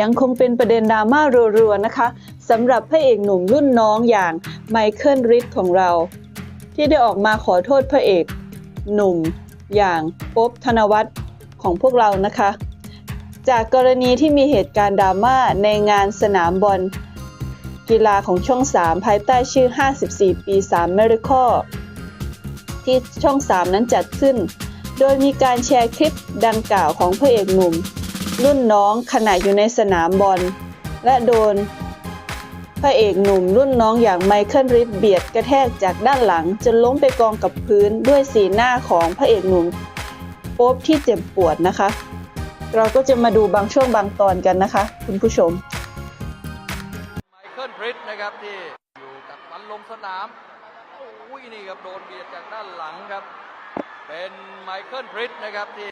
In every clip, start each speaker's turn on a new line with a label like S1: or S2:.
S1: ยังคงเป็นประเด็นดราม่ารัวๆนะคะสำหรับพระเอกหนุ่มรุ่นน้องอย่างไมเคิลริดของเรา ที่ได้ออกมาขอโทษพระเอก หนุ่มอย่างป๊บธนวัฒน์ของพวกเรานะคะ จากกรณีที่มีเหตุการณ์ดราม่าในงานสนามบอลกีฬาของช่อง 3 ภายใต้ชื่อ 54 ปี 3 Miracle ที่ช่อง 3 นั้นจัดขึ้น โดยมีการแชร์คลิปดังกล่าวของพระเอกหนุ่ม รุ่นน้องขณะอยู่ในสนามบอล และโดน พระเอกหนุ่มรุ่นน้องอย่างไมเคิลริดเบียดกระแทกจากด้านหลัง จนล้มไปกองกับพื้นด้วยสีหน้าของพระเอกหนุ่มโป๊บที่เจ็บปวดนะคะ เราก็จะมาดูบางช่วงบางตอนกันนะคะ คุณผู้ชม
S2: ไมเคิลริตนะครับที่อยู่กับมันลงสนามโอ้ยนี่ครับโดนเบียดจากด้านหลังครับ เป็นไมเคิลริตนะครับที่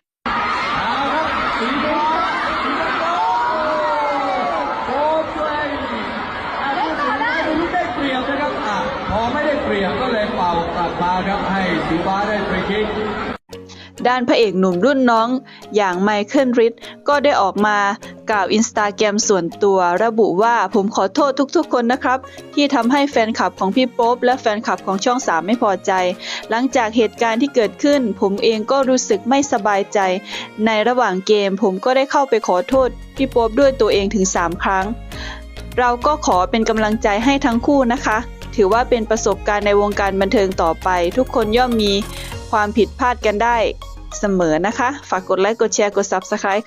S3: โอ้เพลย์อะพูดถึงได้ลูกได้เปรียบนะครับอะพอไม่ได้ เปรียบก็เลยเป่ากลับมาครับให้สีฟ้าได้ฟรีคิก
S1: ด้านพระเอกหนุ่มรุ่นน้อง อย่างไมเคิลริดก็ได้ออกมากล่าวอินสตาแกรมส่วนตัวระบุว่าผมขอโทษทุกๆคนนะครับ ที่ทำให้แฟนคลับของพี่โป๊ปและแฟนคลับของช่อง3ไม่พอใจ หลังจากเหตุการณ์ที่เกิดขึ้น ผมเองก็รู้สึกไม่สบายใจ ในระหว่างเกมผมก็ได้เข้าไปขอโทษพี่โป๊ปด้วยตัวเองถึง 3 ครั้ง เราก็ขอเป็นกำลังใจให้ทั้งคู่นะคะ ถือว่าเป็นประสบการณ์ในวงการบันเทิงต่อไป ทุกคนย่อมมีความผิดพลาดกันได้เสมอนะคะ ฝากกดไลค์ กดแชร์ กด Subscribe